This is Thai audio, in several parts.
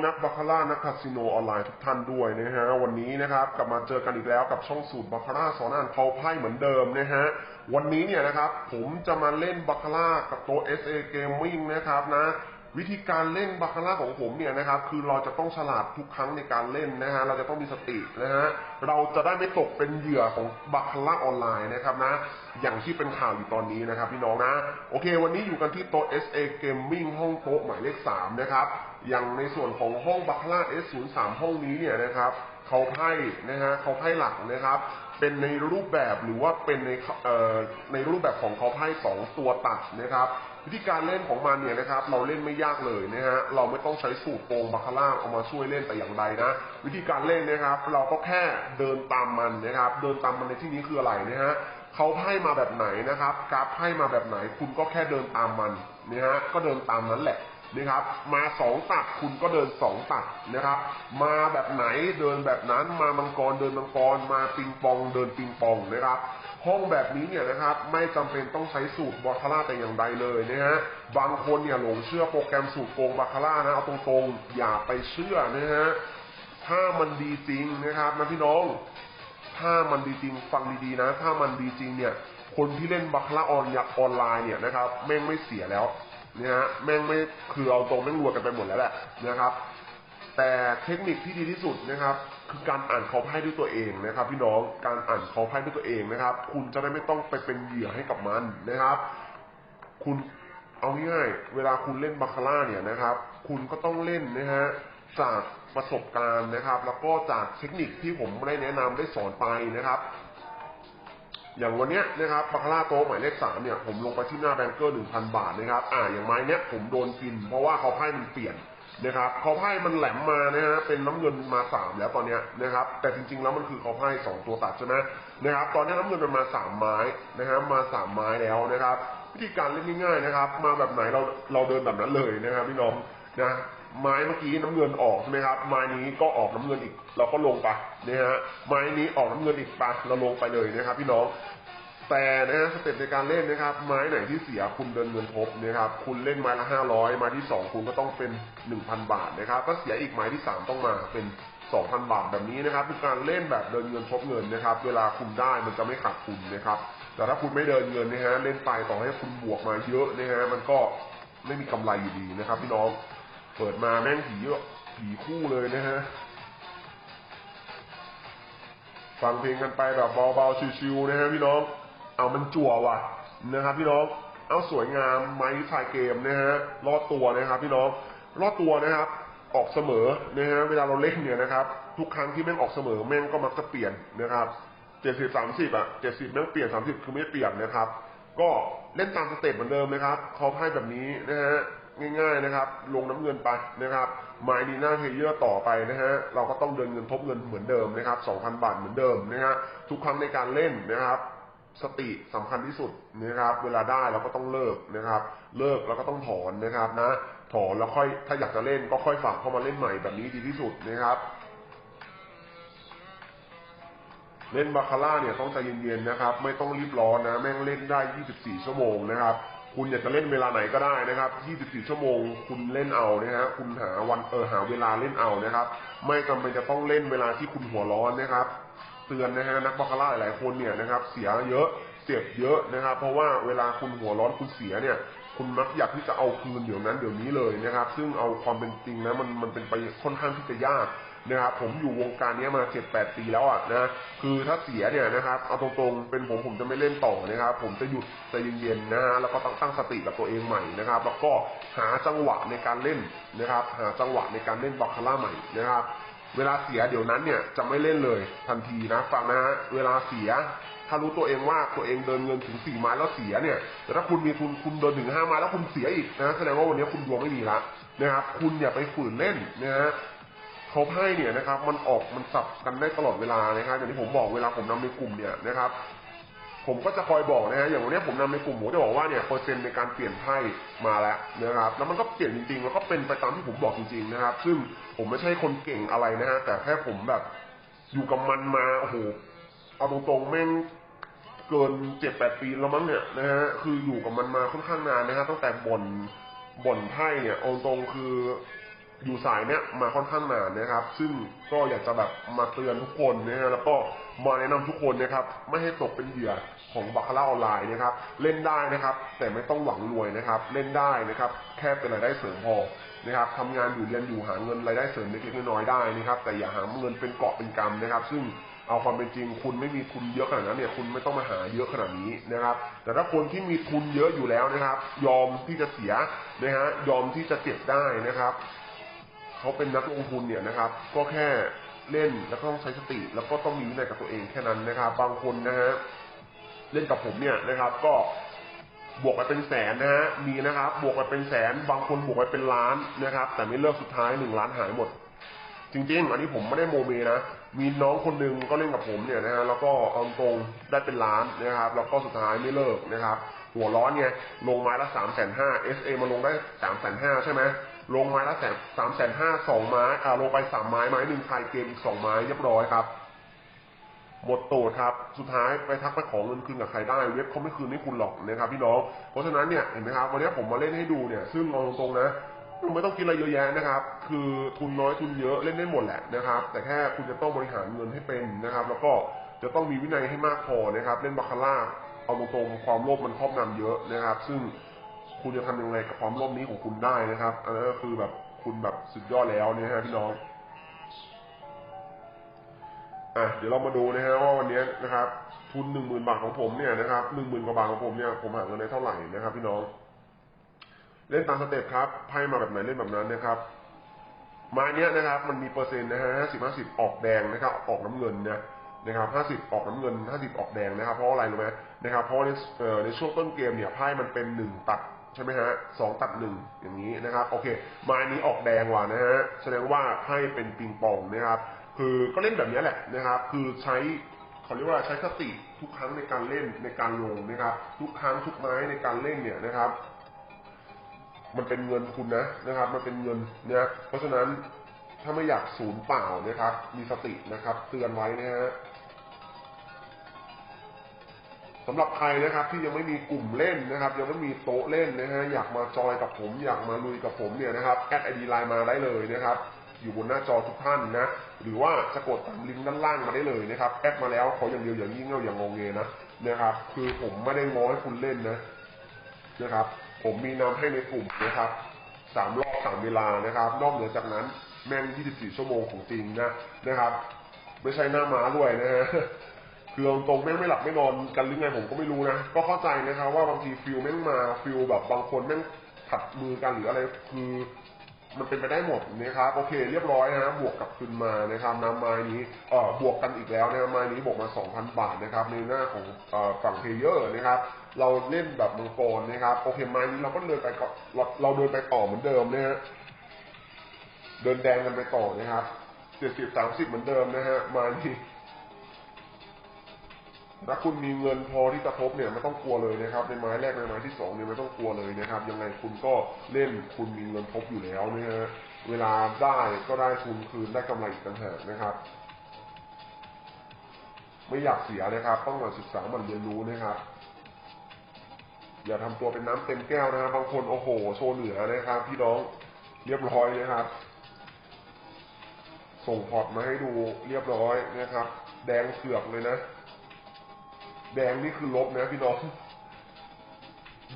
น้องนักบาคาร่านักคาสิโนออนไลน์ทุกท่านด้วยนะฮะวันนี้นะครับกลับมาเจอกันอีกแล้วกับช่องสูตรบาคาร่าสอนอ่านเผาไพ่เหมือนเดิมนะฮะวันนี้เนี่ยนะครับผมจะมาเล่นบาคาร่ากับตัว SA Gaming นะครับนะ วิธีการเล่นบาคาร่าของผมเนี่ยนะครับ คือเราจะต้องฉลาดทุกครั้งในการเล่นนะฮะ เราจะต้องมีสตินะฮะ เราจะได้ไม่ตกเป็นเหยื่อของบาคาร่าออนไลน์นะครับนะ อย่างที่เป็นข่าวอยู่ตอนนี้นะครับพี่น้องนะ โอเค วันนี้อยู่กันที่โต๊ะ SA Gaming ห้องโต๊ะหมายเลข 3 นะครับ อย่างในส่วนของห้องบัคาเอสศูนย์สามห้องนี้เนี่ยนะครับเขาไพ่นะฮะเขาไพ่หลักนะครับ เป็นในรูปแบบหรือว่าเป็นในเอ่อในรูปแบบของเขาไพ่สองตัวตัดนะครับ วิธีการเล่นของมันเนี่ยนะครับ เราเล่นไม่ยากเลยนะฮะเราไม่ต้องใช้สูตรโกงบัคลาเอามาช่วยเล่นแต่อย่างใดนะ วิธีการเล่นนะครับ เราก็แค่เดินตามมันนะครับ เดินตามมันในที่นี้คืออะไรนะฮะเขาไพ่มาแบบไหนนะครับ กราฟไพ่มาแบบไหน คุณก็แค่เดินตามมันนะฮะก็เดินตามนั้นแหละนะครับมาสองตัดคุณก็เดินสองตัดนะครับ มาแบบไหนเดินแบบนั้นมามังกรเดินมังกรมาปิงปองเดินปิงปองนะครับ ห้องแบบนี้เนี่ยนะครับไม่จำเป็นต้องใช้สูตรบาคาร่าแต่อย่างใดเลยนะฮะบางคนเนี่ยหลงเชื่อโปรแกรมสูตรโกงบาคาร่านะเอาตรงๆอย่าไปเชื่อนะฮะถ้ามันดีจริงนะครับนะพี่น้อง ถ้ามันดีจริงฟังดีๆนะ ถ้ามันดีจริงเนี่ย คนที่เล่นบัคาออนยักออนไลน์เนี่ยนะครับแม่งไม่เสียแล้วนะฮะแม่งไม่คือเอาตรงแม่งรวยกันไปหมดแล้วแหละนะครับ แต่เทคนิคที่ดีที่สุดนะครับ คือการอ่านเขาไพ่ด้วยตัวเองนะครับ พี่น้องการอ่านเขาไพ่ด้วยตัวเองนะครับ คุณจะได้ไม่ต้องไปเป็นเหยื่อให้กับมันนะครับ คุณเอาง่ายๆเวลาคุณเล่นบาคาร่าเนี่ยนะครับ คุณก็ต้องเล่นนะฮะจากประสบการณ์นะครับ แล้วก็จากเทคนิคที่ผมได้แนะนำได้สอนไปนะครับ อย่างวันเนี้ยนะครับบาคาร่าโต๊ะหมายเลขสามเนี่ยผมลงไปที่หน้าแบงเกอร์หนึ่งพันบาทนะครับ อ่าอย่างไม้เนี้ยผมโดนกิน เพราะว่าเขาไพ่มันเปลี่ยน นะครับเขาไพ่มันแหลมมานะฮะเป็นน้ำเงินมาสามแล้วตอนเนี้ยนะครับ แต่จริงๆแล้วมันคือเขาไพ่สองตัวตัดใช่ไหมนะครับ ตอนนี้น้ำเงินมันมาสามไม้นะฮะมาสามไม้แล้วนะครับ วิธีการเล่นง่ายๆนะครับ มาแบบไหนเราเราเดินแบบนั้นเลยนะครับพี่น้องนะไม้เมื่อกี้น้ำเงินออกใช่ไหมครับ ไม้นี้ก็ออกน้ำเงินอีก เราก็ลงไปนะฮะไม้นี้ออกน้ำเงินอีกไปเราลงไปเลยนะครับ พี่น้อง แต่นะฮะสเต็ปในการเล่นนะครับ ไม้ไหนที่เสียคุณเดินเงินทบนะครับคุณเล่นไม้ละห้าร้อยไม้ที่สองคุณก็ต้องเป็นหนึ่งพันบาทนะครับก็เสียอีกไม้ที่สามต้องมาเป็นสองพันบาทแบบนี้นะครับเป็นการเล่นแบบเดินเงินทบเงินนะครับ เวลาคุณได้มันจะไม่ขาดทุนนะครับ แต่ถ้าคุณไม่เดินเงินนะฮะเล่นไปต่อให้คุณบวกมาเยอะนะฮะมันก็ไม่มีกำไรอยู่ดีนะครับ พี่น้องเปิดมาแม่งผีเยอะผีคู่เลยนะฮะฟังเพลงกันไปแบบเบาๆชิวๆนะฮะพี่น้อง เอามันจั่วว่ะนะครับ พี่น้องเอาสวยงามไม้ทายเกมนะฮะรอดตัวนะครับ พี่น้องรอดตัวนะครับ ออกเสมอนะฮะเวลาเราเล่นเนี่ยนะครับ ทุกครั้งที่แม่งออกเสมอแม่งก็มักจะเปลี่ยนนะครับเจ็ดสิบสามสิบอะเจ็ดสิบแม่งเปลี่ยนสามสิบคือไม่เปลี่ยนนะครับ ก็เล่นตามสเต็ปเหมือนเดิมนะครับเขาให้แบบนี้นะฮะง่ายๆนะครับ ลงน้ำเงินไปนะครับไม้ดีหน้าเพลเยอร์ต่อไปนะฮะเราก็ต้องเดินเงินทบเงินเหมือนเดิมนะครับ2,000 บาทเหมือนเดิมนะฮะทุกครั้งในการเล่นนะครับ สติสำคัญที่สุดนะครับ เวลาได้เราก็ต้องเลิกนะครับ เลิกแล้วก็ต้องถอนนะครับนะถอนแล้วค่อยถ้าอยากจะเล่นก็ค่อยฝากเข้ามาเล่นใหม่แบบนี้ดีที่สุดนะครับ เล่นบาคาร่าเนี่ยต้องใจเย็นๆนะครับ ไม่ต้องรีบร้อนนะ แม่งเล่นได้ 24 ชั่วโมงนะครับ คุณอยากจะเล่นเวลาไหนก็ได้นะครับ 24 ชั่วโมง คุณเล่นเอานะฮะคุณหาวันเออหาเวลาเล่นเอานะครับ ไม่จำเป็นจะต้องเล่นเวลาที่คุณหัวร้อนนะครับ เตือนนะฮะนักบาคาร่าหลายคนเนี่ยนะครับเสียเยอะเจ็บเยอะนะครับ เพราะว่าเวลาคุณหัวร้อนคุณเสียเนี่ย คุณมักอยากที่จะเอาคืนเดี๋ยวนั้นเดี๋ยวนี้เลยนะครับ ซึ่งเอาความเป็นจริงนะมันมันเป็นไปค่อนข้างที่จะยากนะครับผมอยู่วงการนี้มาเจ็ดแปดปีแล้วอะนะคือถ้าเสียเนี่ยนะครับเอาตรงๆเป็นผมผมจะไม่เล่นต่อนะครับ ผมจะหยุดใจเย็นๆนะฮะแล้วก็ตั้งตั้งสติกับตัวเองใหม่นะครับ แล้วก็หาจังหวะในการเล่นนะครับ หาจังหวะในการเล่นบาคาร่าใหม่นะครับ เวลาเสียเดี๋ยวนั้นเนี่ยจะไม่เล่นเลยทันทีนะฟังนะฮะเวลาเสีย ถ้ารู้ตัวเองว่าตัวเองเดินเงินถึงสี่ไม้แล้วเสียเนี่ยแต่ถ้าคุณมีทุนคุณเดินถึงห้าไม้แล้วคุณเสียอีกนะแสดงว่าวันนี้คุณดวงไม่มีละนะครับ คุณอย่าไปฝืนเล่นนะฮะเขาให้เนี่ยนะครับมันออกมันสับกันได้ตลอดเวลานะครับอย่างที่ผมบอกเวลาผมนำในกลุ่มเนี่ยนะครับ ผมก็จะคอยบอกนะฮะอย่างวันนี้ผมนำในกลุ่มผมจะบอกว่าเนี่ยเปอร์เซ็นต์ในการเปลี่ยนไพ่มาแล้วนะครับแล้วมันก็เปลี่ยนจริงๆแล้วก็เป็นไปตามที่ผมบอกจริงๆนะครับ ซึ่งผมไม่ใช่คนเก่งอะไรนะฮะแต่แค่ผมแบบอยู่กับมันมาโอ้โหเอาตรงๆแม่งเกินเจ็ดแปดปีแล้วมั้งเนี่ยนะฮะคืออยู่กับมันมาค่อนข้างนานนะฮะตั้งแต่บ่นบ่นไพ่เนี่ยเอาตรงคือ อยู่สายเนี้ยมาค่อนข้างนานนะครับ ซึ่งก็อยากจะแบบมาเตือนทุกคนนะฮะแล้วก็มาแนะนำทุกคนนะครับ ไม่ให้ตกเป็นเหยื่อของบัคคาร่าออนไลน์นะครับ เล่นได้นะครับ แต่ไม่ต้องหวังรวยนะครับ เล่นได้นะครับ แค่เป็นรายได้เสริมพอนะครับทำงานอยู่เรียนอยู่หาเงินรายได้เสริมเล็กๆน้อยๆได้นะครับ แต่อย่าหาเงินเป็นเกาะเป็นกำนะครับ ซึ่งเอาความเป็นจริงคุณไม่มีทุนเยอะขนาดนั้นเนี่ยคุณไม่ต้องมาหาเยอะขนาดนี้นะครับ แต่ถ้าคนที่มีทุนเยอะอยู่แล้วนะครับ ยอมที่จะเสียนะฮะยอมที่จะเจ็บได้นะครับ เขาเป็นนักลงทุนเนี่ยนะครับ ก็แค่เล่นแล้วก็ต้องใช้สติ แล้วก็ต้องมีวินัยกับตัวเองแค่นั้นนะครับ บางคนนะฮะเล่นกับผมเนี่ยนะครับ ก็บวกไปเป็นแสนนะฮะมีนะครับ บวกไปเป็นแสน บางคนบวกไปเป็นล้านนะครับ แต่ไม่เลิกสุดท้ายหนึ่งล้านหายหมด จริงๆ อันนี้ผมไม่ได้โมเมนะ มีน้องคนหนึ่งก็เล่นกับผมเนี่ยนะฮะแล้วก็เอาตรงได้เป็นล้านนะครับ แล้วก็สุดท้ายไม่เลิกนะครับ หัวร้อนไงลงไม้ละสามแสนห้าเอสเอมาลงได้สามแสนห้าใช่ไหม ลงไม้ละแสนสามแสนห้าสองไม้อ่าลงไปสามไม้ไม้หนึ่งทายเกมอีกสองไม้เรียบร้อยครับ หมดตูดครับ สุดท้ายไปทักไปขอเงินคืนกับใครได้ เว็บเขาไม่คืนให้คุณหรอกนะครับพี่น้อง เพราะฉะนั้นเนี่ยเห็นไหมครับ วันนี้ผมมาเล่นให้ดูเนี่ย ซึ่งเอาตรงๆนะไม่ต้องคิดอะไรเยอะแยะนะครับ คือทุนน้อยทุนเยอะเล่นได้หมดแหละนะครับ แต่แค่คุณจะต้องบริหารเงินให้เป็นนะครับ แล้วก็จะต้องมีวินัยให้มากพอนะครับ เล่นบาคาร่าเอาตรงๆความโลภมันครอบงำเยอะนะครับ ซึ่ง คุณจะทำยังไงกับความโลภนี้ของคุณได้นะครับ อันนั้นก็คือแบบคุณแบบสุดยอดแล้วนะฮะพี่น้องอะเดี๋ยวเรามาดูนะฮะว่าวันนี้นะครับ ทุนหนึ่งหมื่นบาทของผมเนี่ยนะครับหนึ่งหมื่นกว่าบาทของผมเนี่ยผมหาเงินได้เท่าไหร่นะครับ พี่น้อง เล่นตามสเต็ปครับไพ่มาแบบไหนเล่นแบบนั้นนะครับไม้เนี้ยนะครับ มันมีเปอร์เซ็นต์นะฮะห้าสิบห้าสิบออกแดงนะครับ ออกน้ำเงินนะนะครับห้าสิบออกน้ำเงินห้าสิบออกแดงนะครับ เพราะอะไรรู้ไหมนะครับ เพราะในเอ่อในช่วงต้นเกมเนี่ยไพ่มันเป็นหนึ่งตัด ใช่ไหมฮะสองตัดหนึ่งอย่างนี้นะครับ โอเคไม้นี้ออกแดงว่ะนะฮะ แสดงว่าไพ่เป็นปิงปองนะครับ คือก็เล่นแบบนี้แหละนะครับ คือใช้เขาเรียกว่าใช้สติทุกครั้งในการเล่นในการลงนะครับ ทุกครั้งทุกไม้ในการเล่นเนี่ยนะครับ มันเป็นเงินคุณนะนะครับ มันเป็นเงินนะเพราะฉะนั้นถ้าไม่อยากสูญเปล่านะครับ มีสตินะครับ เตือนไว้นะฮะ สำหรับใครนะครับที่ยังไม่มีกลุ่มเล่นนะครับ ยังไม่มีโต๊ะเล่นนะฮะอยากมาจอยกับผม อยากมาลุยกับผมเนี่ยนะครับแอดไอดีไลน์มาได้เลยนะครับ อยู่บนหน้าจอทุกท่านนะ หรือว่าจะกดตามลิงก์ด้านล่างมาได้เลยนะครับแอดมาแล้วขออย่างเดียวอย่างยิ่งเงาอย่างงงเงนะนะครับ คือผมไม่ได้ง้อให้คุณเล่นนะนะครับ ผมมีนำให้ในกลุ่มนะครับสามรอบสามเวลานะครับ นอกเหนือจากนั้นแม่ง 24 ชั่วโมงของจริงนะนะครับ ไม่ใช่หน้าม้าด้วยนะฮะ คือเอาตรงแม่งไม่หลับไม่นอนกันหรือไงผมก็ไม่รู้นะ ก็เข้าใจนะครับว่าบางทีฟิลแม่งมาฟิลแบบบางคนแม่งขัดมือกันหรืออะไร คือมันเป็นไปได้หมดนะครับโอเค เรียบร้อยนะบวกกับคืนมานะครับน้ำไม้นี้เอ่อบวกกันอีกแล้วนะครับไม้นี้บวกมา 2,000 บาทนะครับในหน้าของเอ่อฝั่งเพลเยอร์นะครับ เราเล่นแบบมังกรนะครับโอเคไม้นี้เราก็เดินไปก่อเราเราเดินไปต่อเหมือนเดิมนะฮะเดินแดงกันไปต่อนะครับเจ็ดสิบสามสิบเหมือนเดิมนะฮะไม้นี้ ถ้าคุณมีเงินพอที่จะทบเนี่ยไม่ต้องกลัวเลยนะครับ ในไม้แรกในไม้ที่สองเนี่ยไม่ต้องกลัวเลยนะครับ ยังไงคุณก็เล่นคุณมีเงินทบอยู่แล้วนะฮะเวลาได้ก็ได้ทุนคืนได้กำไรอีกต่างหากนะครับ ไม่อยากเสียนะครับ ต้องมาศึกษามันเรียนรู้นะครับ อย่าทำตัวเป็นน้ำเต็มแก้วนะครับบางคนโอ้โห โชว์เหนือนะครับ พี่น้องเรียบร้อยนะครับ ส่งพอร์ตมาให้ดูเรียบร้อยนะครับ แดงเสือกเลยนะ แดงนี่คือลบนะพี่น้อง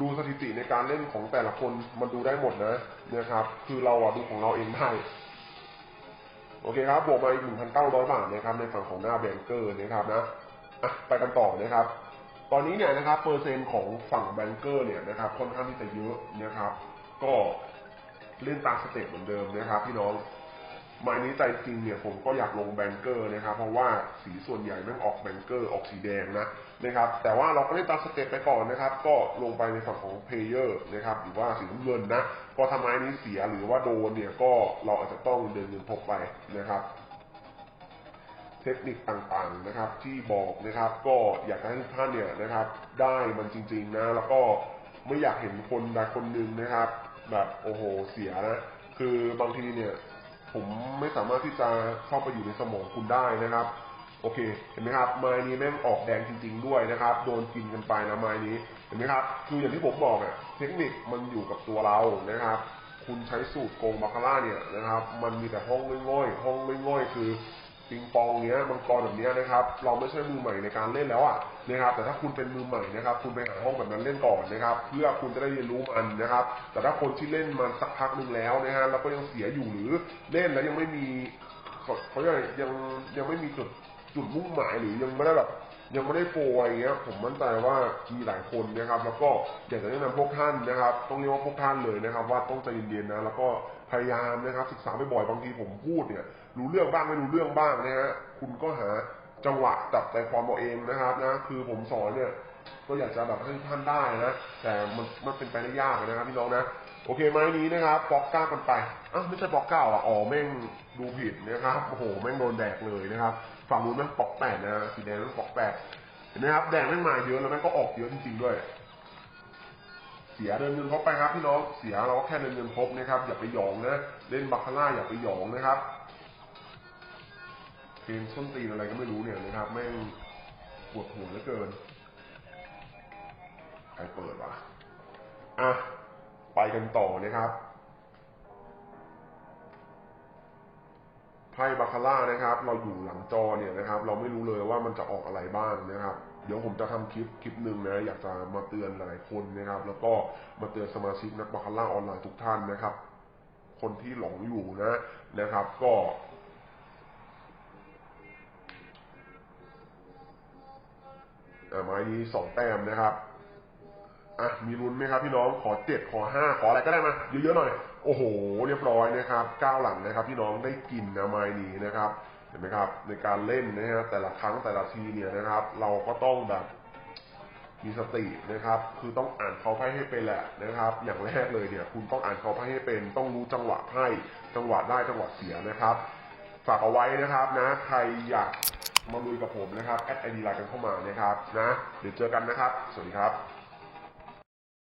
ดูสถิติในการเล่นของแต่ละคนมันดูได้หมดนะนะครับ คือเราอะดูของเราเองได้โอเคครับบวกมาอีก1,900บาทนะครับในฝั่งของหน้าแบงเกอร์นะครับนะอะไปกันต่อนะครับ ตอนนี้เนี่ยนะครับเปอร์เซ็นต์ของฝั่งแบงเกอร์เนี่ยนะครับค่อนข้างที่จะเยอะนะครับ ก็เล่นตามสเต็ปเหมือนเดิมนะครับ พี่น้องหมายนี้ใจจริงเนี่ยผมก็อยากลงแบงเกอร์นะครับ เพราะว่าสีส่วนใหญ่แม่งออกแบงเกอร์ออกสีแดงนะ นะครับ แต่ว่าเราก็เล่นตามสเต็ปไปก่อนนะครับ ก็ลงไปในฝั่งของเพลเยอร์นะครับ หรือว่าสีน้ำเงินนะก็ทำไม้นี้เสียหรือว่าโดนเนี่ย ก็เราอาจจะต้องเดินเงินทบไปนะครับ เทคนิคต่างๆนะครับ ที่บอกนะครับ ก็อยากให้ทุกท่านเนี่ยนะครับ ได้มันจริงๆนะ แล้วก็ไม่อยากเห็นคนใดคนหนึ่งนะครับ แบบโอ้โหเสียนะ คือบางทีเนี่ย ผมไม่สามารถที่จะเข้าไปอยู่ในสมองคุณได้นะครับ โอเค เห็นไหมครับ ไม้นี้แม่งออกแดงจริง ๆ ด้วยนะครับ โดนกินกันไปนะไม้นี้ เห็นไหมครับ คืออย่างที่ผมบอกอะเทคนิคมันอยู่กับตัวเรานะครับ คุณใช้สูตรโกงบาคาร่าเนี่ยนะครับ มันมีแต่ห้องง่อยๆห้องง่อยๆคือปิงปองเนี้ยมังกรแบบเนี้ยนะครับ เราไม่ใช่มือใหม่ในการเล่นแล้วอะนะครับ แต่ถ้าคุณเป็นมือใหม่นะครับ คุณไปหาห้องแบบนั้นเล่นก่อนนะครับ เพื่อคุณจะได้เรียนรู้มันนะครับ แต่ถ้าคนที่เล่นมาสักพักหนึ่งแล้วนะฮะแล้วก็ยังเสียอยู่หรือเล่นแล้วยังไม่มีเขาเขาเรียกอะยังยังไม่มีจุด จุดมุ่งหมายหรือยังไม่ได้แบบยังไม่ได้โปรอะไรเงี้ย ผมมั่นใจว่ามีหลายคนนะครับ แล้วก็อยากจะแนะนำพวกท่านนะครับ ต้องเรียกว่าพวกท่านเลยนะครับ ว่าต้องใจเย็นๆนะ แล้วก็พยายามนะครับศึกษาบ่อยๆบางทีผมพูดเนี่ย รู้เรื่องบ้างไม่รู้เรื่องบ้างนะฮะคุณก็หาจังหวะจับใจความเอาเองนะครับนะคือผมสอนเนี่ยก็อยากจะแบบให้ท่านได้นะแต่มันมันเป็นไปได้ยากนะครับพี่น้องนะโอเคไม้นี้นะครับปอกเก้ากันไปอ้าวไม่ใช่ปอกเก้าอะอ๋อแม่งดูผิดนะครับโอ้โหแม่งโดนแดกเลยนะครับ ฝั่งนู้นแม่งปอกแปดนะสีแดงแม่งปอกแปดเห็นไหมครับ แดงแม่งมาเยอะแล้วแม่งก็ออกเยอะจริงๆด้วย เสียเดินเงินครบไปครับพี่น้องเสียเราก็แค่เดินเงินครบนะครับ อย่าไปหยองนะเล่นบาคาร่าอย่าไปหยองนะครับเพลงส้นตีนอะไรก็ไม่รู้เนี่ยนะครับ แม่งปวดหัวเหลือเกินใครเปิดวะอะไปกันต่อนะครับ ไพ่บาคาร่านะครับ เราอยู่หลังจอเนี่ยนะครับ เราไม่รู้เลยว่ามันจะออกอะไรบ้างนะครับ เดี๋ยวผมจะทำคลิปคลิปหนึ่งนะอยากจะมาเตือนหลายคนนะครับ แล้วก็มาเตือนสมาชิกนักบาคาร่าออนไลน์ทุกท่านนะครับ คนที่หลงอยู่นะนะครับ ก็ไม้นี้สองแต้มนะครับอะมีลุ้นไหมครับพี่น้องขอเจ็ดขอห้าขออะไรก็ได้มาเยอะๆหน่อย โอ้โห เรียบร้อยนะครับก้าวหลังนะครับพี่น้องได้กินนะไม้นี้นะครับเห็นไหมครับ ในการเล่นนะฮะแต่ละครั้งแต่ละทีเนี่ยนะครับ เราก็ต้องแบบมีสตินะครับ คือต้องอ่านเขาไพ่ให้เป็นแหละนะครับ อย่างแรกเลยเนี่ยคุณต้องอ่านเขาไพ่ให้เป็น ต้องรู้จังหวะไพ่จังหวะได้จังหวะเสียนะครับ ฝากเอาไว้นะครับนะใครอยากมาลุยกับผมนะครับแอดไอดีไลน์กันเข้ามานะครับนะเดี๋ยวเจอกันนะครับ สวัสดีครับ